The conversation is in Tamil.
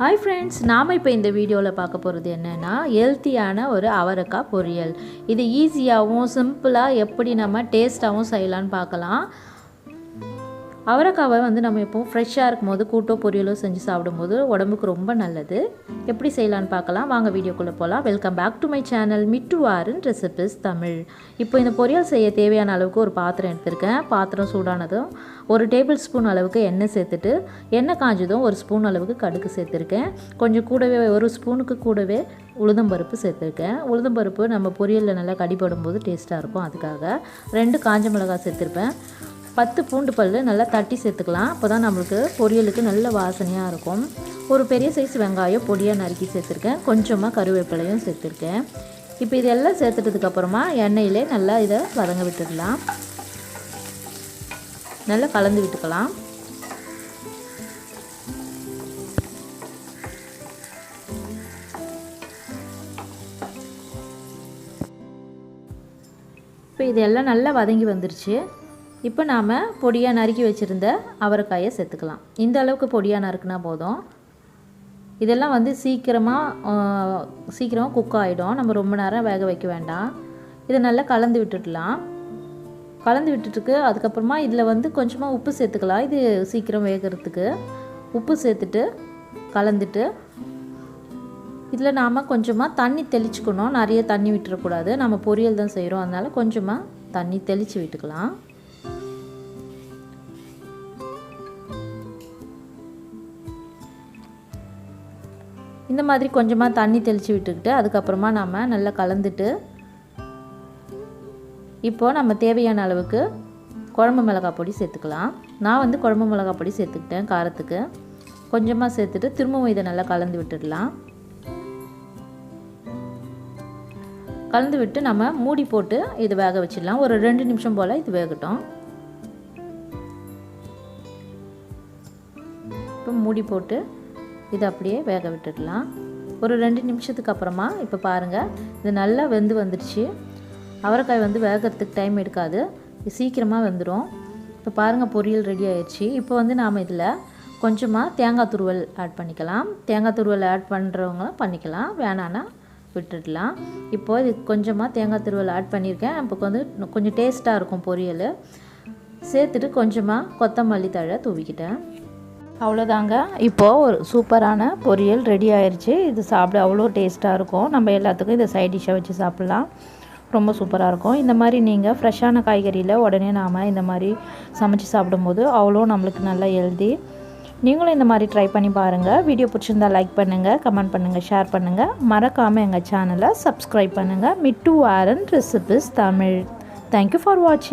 ஹாய் ஃப்ரெண்ட்ஸ் நாம் இப்போ இந்த வீடியோவில் பார்க்க போகிறது என்னென்னா ஹெல்த்தியான ஒரு அவரக்காய் பொரியல். இது ஈஸியாகவும் சிம்பிளாக எப்படி நம்ம டேஸ்ட்டாகவும் செய்யலான்னு பார்க்கலாம். அவரைக்காவை வந்து நம்ம எப்போவும் ஃப்ரெஷ்ஷாக இருக்கும் போது கூட்டோ பொரியலோ செஞ்சு சாப்பிடும்போது உடம்புக்கு ரொம்ப நல்லது. எப்படி செய்யலான்னு பார்க்கலாம். வாங்க வீடியோக்குள்ளே போகலாம் welcome back to my channel Mittu Warren recipes Tamil இப்போ இந்த பொரியல் செய்ய தேவையான அளவுக்கு ஒரு பாத்திரம் எடுத்திருக்கேன். பாத்திரம் சூடானதும் ஒரு டேபிள் ஸ்பூன் அளவுக்கு எண்ணெய் சேர்த்துட்டு எண்ணெய் காஞ்சதும் ஒரு ஸ்பூன் அளவுக்கு கடுகு சேர்த்துருக்கேன். கொஞ்சம் கூடவே ஒரு ஸ்பூனுக்கு கூடவே உளுந்தம்பருப்பு சேர்த்துருக்கேன். உளுந்தம்பருப்பு நம்ம பொரியலில் நல்லா கடிப்படும் போது டேஸ்ட்டாக இருக்கும். அதுக்காக ரெண்டு காஞ்ச மிளகாய் சேர்த்துருப்பேன். பத்து பூண்டு பல் நல்லா தட்டி சேர்த்துக்கலாம். அப்போ தான் நம்மளுக்கு பொரியலுக்கு நல்ல வாசனையாக இருக்கும். ஒரு பெரிய சைஸ் வெங்காயம் பொடியாக நறுக்கி சேர்த்துருக்கேன். கொஞ்சமாக கருவேப்பிலையும் சேர்த்துருக்கேன். இப்போ இதெல்லாம் சேர்த்துட்டதுக்கப்புறமா எண்ணெயிலே நல்லா இதை வதங்க விட்டுடலாம். நல்லா கலந்து விட்டுக்கலாம். இப்போ இதெல்லாம் நல்லா வதங்கி வந்துருச்சு. இப்போ நாம் பொடியாக நறுக்கி வச்சுருந்த அவரைக்காயை சேர்த்துக்கலாம். இந்த அளவுக்கு பொடியாக நறுக்குனா போதும். இதெல்லாம் வந்து சீக்கிரமாக சீக்கிரமாக குக் ஆகிடும் நம்ம ரொம்ப நேரம் வேக வைக்க வேண்டாம். இதை நல்லா கலந்து விட்டுடலாம். கலந்து விட்டுட்டுக்கு அதுக்கப்புறமா இதில் வந்து கொஞ்சமாக உப்பு சேர்த்துக்கலாம். இது சீக்கிரம் வேகிறதுக்கு. உப்பு சேர்த்துட்டு கலந்துட்டு இதில் நாம் கொஞ்சமாக தண்ணி தெளிச்சுக்கணும். நிறைய தண்ணி விட்டுறக்கூடாது. நம்ம பொரியல் தான் செய்கிறோம். அதனால் கொஞ்சமாக தண்ணி தெளித்து விட்டுக்கலாம். இந்த மாதிரி கொஞ்சமாக தண்ணி தெளித்து விட்டுக்கிட்டு அதுக்கப்புறமா நம்ம நல்லா கலந்துட்டு இப்போது நம்ம தேவையான அளவுக்கு குழம்பு மிளகாய் பொடி சேர்த்துக்கலாம். நான் வந்து குழம்பு மிளகாய் பொடி சேர்த்துக்கிட்டேன் காரத்துக்கு. கொஞ்சமாக சேர்த்துட்டு திரும்பவும் இதை நல்லா கலந்து விட்டுடலாம். கலந்து விட்டு நம்ம மூடி போட்டு இது வேக வச்சிடலாம். ஒரு ரெண்டு நிமிஷம் போல் இது வேகட்டும். இப்போ மூடி போட்டு இதை அப்படியே வேக விட்டுடலாம். ஒரு ரெண்டு நிமிஷத்துக்கு அப்புறமா இப்போ பாருங்கள் இது நல்லா வெந்து வந்துடுச்சு. அவரைக்காய் வந்து வேகிறதுக்கு டைம் எடுக்காது. சீக்கிரமாக வெந்துடும் இப்போ பாருங்கள் பொரியல் ரெடி ஆயிடுச்சு இப்போ வந்து நாம் இதில் கொஞ்சமாக தேங்காய் துருவல் ஆட் பண்ணிக்கலாம். தேங்காய் துருவல் ஆட் பண்ணுறவங்களும் பண்ணிக்கலாம். வேணான்னா விட்டுடலாம். இப்போது இது கொஞ்சமாக தேங்காய் துருவல் ஆட் பண்ணியிருக்கேன். இப்போ வந்து கொஞ்சம் டேஸ்ட்டாக இருக்கும் பொரியல். சேர்த்துட்டு கொஞ்சமாக கொத்தமல்லி தழை தூவிக்கிட்டேன். அவ்வளோதாங்க. இப்போது ஒரு சூப்பரான பொரியல் ரெடி ஆயிடுச்சு இது சாப்பிட அவ்வளோ டேஸ்ட்டாக இருக்கும். நம்ம எல்லாத்துக்கும் இதை சைட் டிஷ்ஷாக வச்சு சாப்பிட்லாம். ரொம்ப சூப்பராக இருக்கும். இந்த மாதிரி நீங்கள் ஃப்ரெஷ்ஷான காய்கறியில் உடனே நாம் இந்த மாதிரி சமைச்சு சாப்பிடும்போது அவ்வளோ நம்மளுக்கு நல்லா எழுதி நீங்களும் இந்த மாதிரி ட்ரை பண்ணி பாருங்கள் வீடியோ பிடிச்சிருந்தா லைக் பண்ணுங்கள் கமெண்ட் பண்ணுங்கள் ஷேர் பண்ணுங்கள் மறக்காமல் எங்கள் சேனலை சப்ஸ்கிரைப் பண்ணுங்கள் Mittu Aaron recipes Tamil. Thank you for வாட்சிங்